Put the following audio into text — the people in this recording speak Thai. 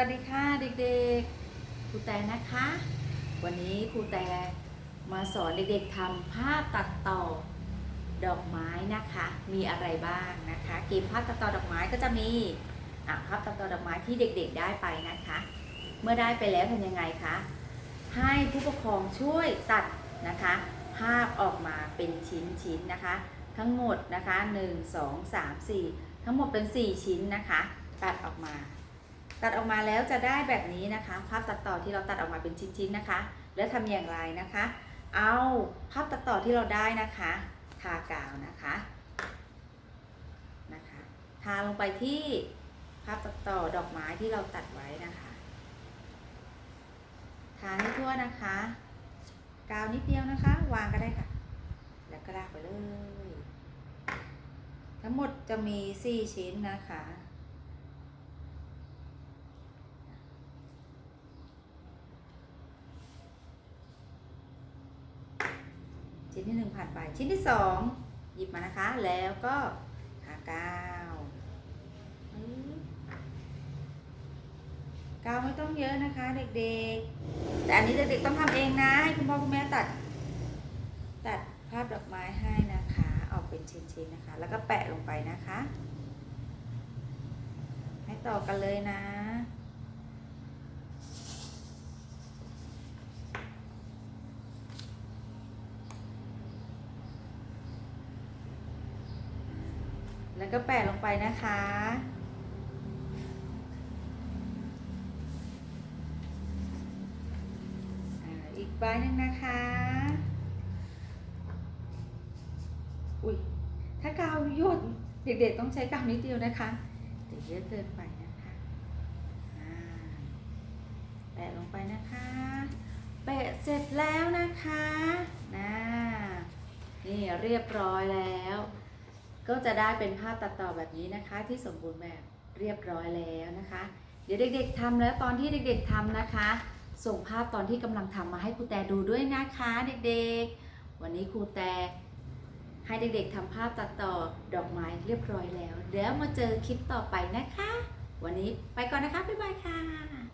วัสดีค่ะเด็กๆ ครูแต่นะคะ วันนี้ครูแต่มาสอนเด็กๆทำภาพตัดต่อดอกไม้นะคะ มีอะไรบ้างนะคะเกมภาพตัดต่อดอกไม้ก็จะมีอะภาพตัดต่อดอกไม้ที่เด็กๆได้ไปนะคะ เมื่อได้ไปแล้วทำยังไงคะให้ผู้ปกครองช่วยตัดนะคะ ภาพออกมาเป็นชิ้นๆนะคะ ทั้งหมดนะคะ 1 2 3 4 ทั้งหมดเป็น 4 ชิ้นนะคะ ตัดออกมา ตัดออกมาแล้วจะได้แบบนี้นะคะ ภาพตัดต่อที่เราตัดออกมาเป็นชิ้นๆนะคะ แล้วทำอย่างไรนะคะ เอาภาพตัดต่อที่เราได้นะคะ ทากาวนะคะนะคะ ทาลงไปที่ภาพตัดต่อดอกไม้ที่เราตัดไว้นะคะ ทาให้ทั่วนะคะ กาวนิดเดียวนะคะ วางก็ได้ค่ะ แล้วก็ลากไปเลย ทั้งหมดจะมี 4 ชิ้นนะคะ ชิ้นที่หนึ่งผ่านไป ชิ้นที่สองหยิบมานะคะ แล้วก็ทากาวกาวไม่ต้องเยอะนะคะ เด็กๆ แต่อันนี้เด็กๆต้องทำเองนะให้คุณพ่อคุณแม่ตัด ตัดภาพดอกไม้ให้นะคะ ออกเป็นชิ้นๆนะคะ แล้วก็แปะลงไปนะคะ ให้ต่อกันเลยนะ แล้วก็แปะลงไปนะคะ อีกใบหนึ่งนะคะ อุ้ยถ้ากาวหยดเด็กๆต้องใช้กาวนิดเดียวนะคะเดี๋ยวเยอะเกินไปนะคะแปะลงไปนะคะ แปะเสร็จแล้วนะคะนะนี่เรียบร้อยแล้ว ก็จะได้เป็นภาพตัดต่อแบบนี้นะคะ ที่สมบูรณ์แบบเรียบร้อยแล้วนะคะ เดี๋ยวเด็ก ๆทำแล้วตอนที่เด็ก ๆทำนะคะ ส่งภาพตอนที่กำลังทำมาให้ครูแต่ดูด้วยนะคะ เด็กๆ วันนี้ครูแต่ให้เด็กๆทำภาพตัดต่อดอกไม้เรียบร้อยแล้วเดี๋ยวมาเจอคลิปต่อไปนะคะ วันนี้ไปก่อนนะคะ บ๊ายบายค่ะ